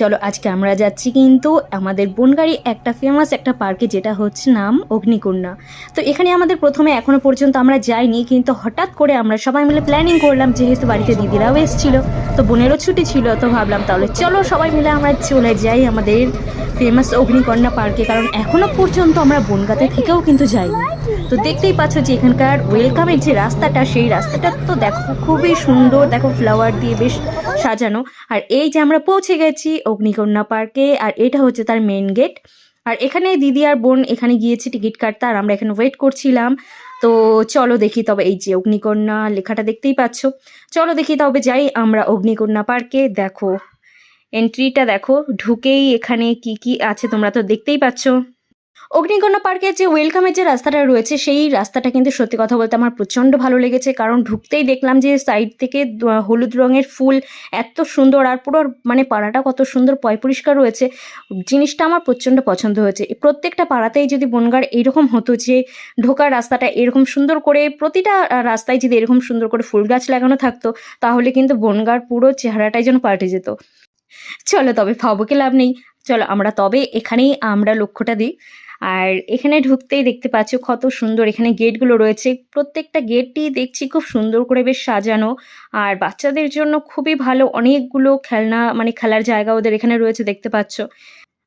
চলো আজকে আমরা যাচ্ছি কিন্তু আমাদের বনগাড়ি একটা ফেমাস একটা পার্কে যেটা হচ্ছে নাম অগ্নিকন্যা তো এখানে আমাদের প্রথমে এখনও পর্যন্ত আমরা যাইনি, কিন্তু হঠাৎ করে আমরা সবাই মিলে প্ল্যানিং করলাম, যেহেতু বাড়িতে দিদিরাও এসেছিল, তো বোনেরও ছুটি ছিল, তো ভাবলাম তাহলে চলো সবাই মিলে আমরা চলে যাই আমাদের ফেমাস অগ্নিকন্যা পার্কে কারণ এখনও পর্যন্ত আমরা বনগাতে থেকেও কিন্তু যাইনি। তো দেখতেই পাচ্ছ যে এখানকার ওয়েলকামের যে রাস্তাটা, সেই রাস্তাটা তো দেখো খুবই সুন্দর। দেখো ফ্লাওয়ার দিয়ে বেশ সাজানো। আর এই যে আমরা পৌঁছে গেছি অগ্নিকন্যা পার্কে আর এটা হচ্ছে তার মেন গেট আর এখানে দিদি আর বোন এখানে গিয়েছে টিকিট কাটতে, আর আমরা এখানে ওয়েট করছিলাম। তো চলো দেখি তবে এই যে অগ্নিকন্যা লেখাটা দেখতেই পাচ্ছ। চলো দেখি তবে যাই আমরা অগ্নিকন্যা পার্কে দেখো এন্ট্রিটা দেখো, ঢুকেই এখানে কি কি আছে তোমরা তো দেখতেই পাচ্ছ। অগ্নিকন্যা পার্কের যে ওয়েলকামের যে রাস্তাটা রয়েছে, সেই রাস্তাটা কিন্তু সত্যি কথা বলতে আমার প্রচণ্ড ভালো লেগেছে। কারণ ঢুকতেই দেখলাম যে সাইড থেকে হলুদ রঙের ফুল এত সুন্দর আর পুরো মানে পাড়াটা কত সুন্দর পয় পরিষ্কার রয়েছে। জিনিসটা আমার প্রচণ্ড পছন্দ হয়েছে। প্রত্যেকটা পাড়াতেই যদি বনগার এইরকম হতো যে ঢোকার রাস্তাটা এরকম সুন্দর করে, প্রতিটা রাস্তায় যদি এরকম সুন্দর করে ফুল গাছ লাগানো থাকতো, তাহলে কিন্তু বনগার পুরো চেহারাটাই যেন পাল্টে যেত। চলো তবে ভাবকে লাভ নেই। চলো আমরা তবে এখানেই আমরা লক্ষ্যটা দিই। আর এখানে ঢুকতেই দেখতে পাচ্ছ কত সুন্দর। এখানে গেটগুলো রয়েছে। প্রত্যেকটা গেটটি দেখছি খুব সুন্দর করে বেশ সাজানো। আর বাচ্চাদের জন্য খুবই ভালো। অনেকগুলো খেলনা মানে খেলার জায়গা ওদের এখানে রয়েছে, দেখতে পাচ্ছ।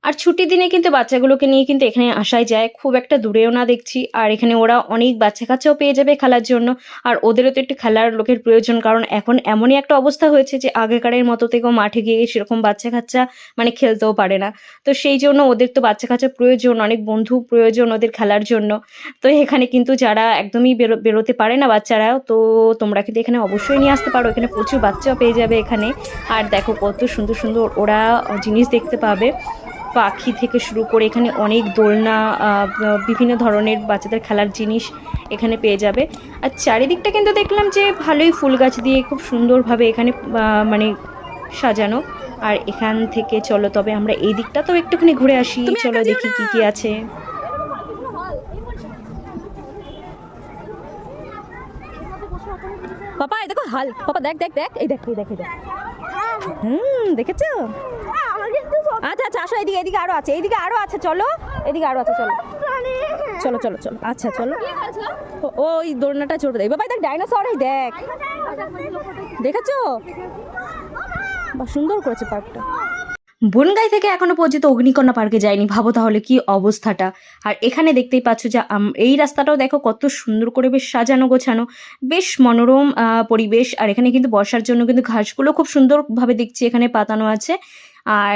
আর ছুটির দিনে কিন্তু বাচ্চাগুলোকে নিয়ে কিন্তু এখানে আসাই যায়। খুব একটা দূরেও না দেখছি। আর এখানে ওরা অনেক বাচ্চা কাচ্চাও পেয়ে যাবে খেলার জন্য। আর ওদেরও তো একটু খেলার লোকের প্রয়োজন। কারণ এখন এমনই একটা অবস্থা হয়েছে যে আগেকারের মতো থেকেও মাঠে গিয়ে সেরকম বাচ্চা কাচ্চা মানে খেলতেও পারে না। তো সেই জন্য ওদের তো বাচ্চা কাচ্চা প্রয়োজন, অনেক বন্ধু প্রয়োজন ওদের খেলার জন্য। তো এখানে কিন্তু যারা একদমই বেরো, বেরোতে পারে না বাচ্চারা, তো তোমরা কিন্তু এখানে অবশ্যই নিয়ে আসতে পারো। এখানে প্রচুর বাচ্চাও পেয়ে যাবে এখানে। আর দেখো কত সুন্দর সুন্দর ওরা জিনিস দেখতে পাবে। পাখি থেকে শুরু করে এখানে অনেক দোলনা বিভিন্ন ধরনের বাচ্চাদের খেলার জিনিস এখানে পেয়ে যাবে। আর চারিদিকটা কিন্তু দেখলাম যে ভালোই ফুল গাছ দিয়ে খুব সুন্দরভাবে এখানে মানে সাজানো। আর এখান থেকে চলো তবে আমরা এই দিকটা তো একটুখানি ঘুরে আসি। চলো দেখি কি কি আছে। পাপা দেখো হাল পাপা দেখ দেখ দেখ। এই দেখ এই দেখ দেখ। হুম দেখেছ? আচ্ছা আচ্ছা আসো, এদিকে এদিকে আরও আছে এইদিকে আরও আছে, চলো, এদিকে আরও আছে, চলো। চলো চলো চলো আচ্ছা চলো। ওই দোলনাটা চড়বে দেখ। বাবা, দেখ ডাইনোসর এই দেখ। দেখেছ? বা, সুন্দর করেছে পার্কটা। বনগাই থেকে এখনও পর্যন্ত অগ্নিকন্যা পার্কে যায়নি। ভাবো তাহলে কি অবস্থাটা। আর এখানে দেখতেই পাচ্ছ যে এই রাস্তাটাও দেখো কত সুন্দর করে বেশ সাজানো, গোছানো, বেশ মনোরম পরিবেশ। আর এখানে কিন্তু বসার জন্য কিন্তু ঘাসগুলো খুব সুন্দরভাবে দেখছি, এখানে পাতানো আছে। আর